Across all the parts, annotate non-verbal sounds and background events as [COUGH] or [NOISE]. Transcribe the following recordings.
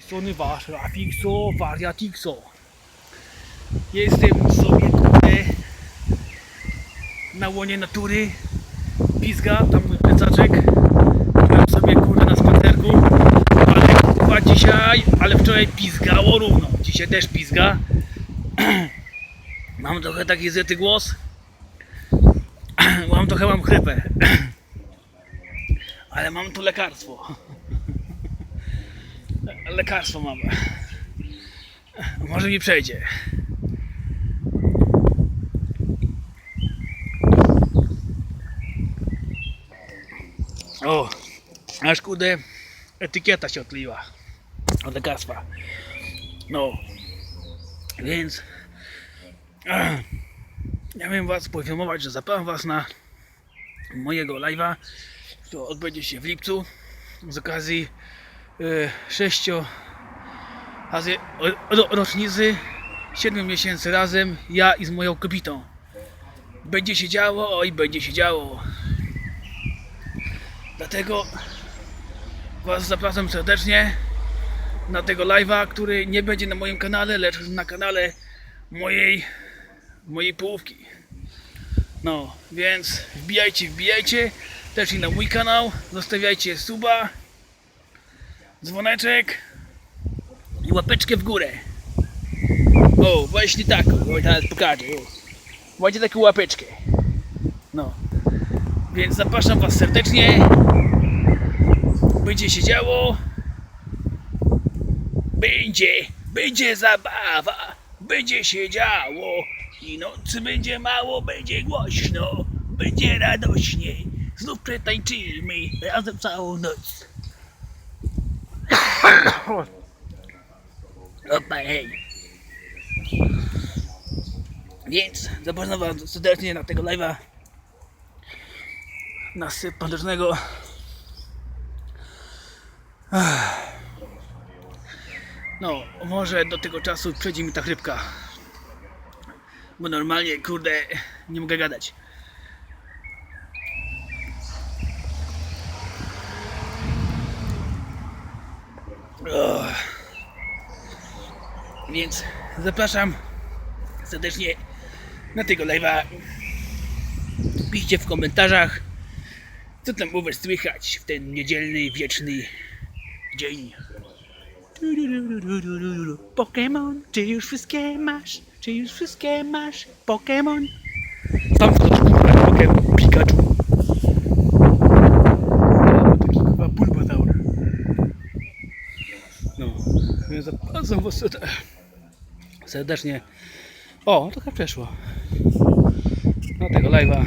strony wasz Rafixo Wariatixo. Jestem sobie kurde na łonie natury. Pizga, tam mój plecaczek. Byłem sobie kurde na spacerku. Ale kurwa dzisiaj, ale wczoraj pizgało równo. Dzisiaj też pizga. [CLEARS THROAT] Mam trochę taki zety głos. [CLEARS THROAT] Mam trochę mam chrypę. [CLEARS THROAT] Ale mam tu lekarstwo. Lekarstwo mam. Może mi przejdzie. O, aż kurde etykieta się odkleiła od lekarstwa. No, więc ja miałem was poinformować, że zapraszam was na mojego live'a, który odbędzie się w lipcu z okazji sześcio razy o- ro, rocznicy, 7 miesięcy razem, ja i z moją kobietą. Będzie się działo, oj, będzie się działo. Dlatego Was zapraszam serdecznie na tego live'a, który nie będzie na moim kanale, lecz na kanale mojej, mojej połówki. No, więc wbijajcie, wbijajcie też i na mój kanał, zostawiajcie suba, dzwoneczek i łapeczkę w górę. O, właśnie tak, o, teraz pokażę. Taką łapeczkę. No, więc zapraszam Was serdecznie. Będzie się działo. Będzie, będzie zabawa. Będzie się działo. I nocy będzie mało, będzie głośno. Będzie radośnie. Znów przetańczymy razem całą noc. Hej. Więc zapraszam Was serdecznie na tego live'a. Na sympatycznego. Ach. No, może do tego czasu przejdzie mi ta chrypka. Bo normalnie, kurde, nie mogę gadać. Więc zapraszam serdecznie na tego live'a. Piszcie w komentarzach, co tam u was słychać w ten niedzielny, wieczny dzień. Pokémon, czy już wszystkie masz? Czy już wszystkie masz? Pokémon? Tam wchodzi Pokémon Pikachu. Kurwa, Taki kurwa Bulbasaur. No, zapraszam was serde- serdecznie. O, trochę przeszło. Na tego live'a.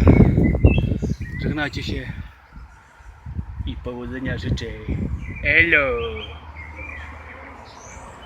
Żegnajcie się. I powodzenia życzę. Hello!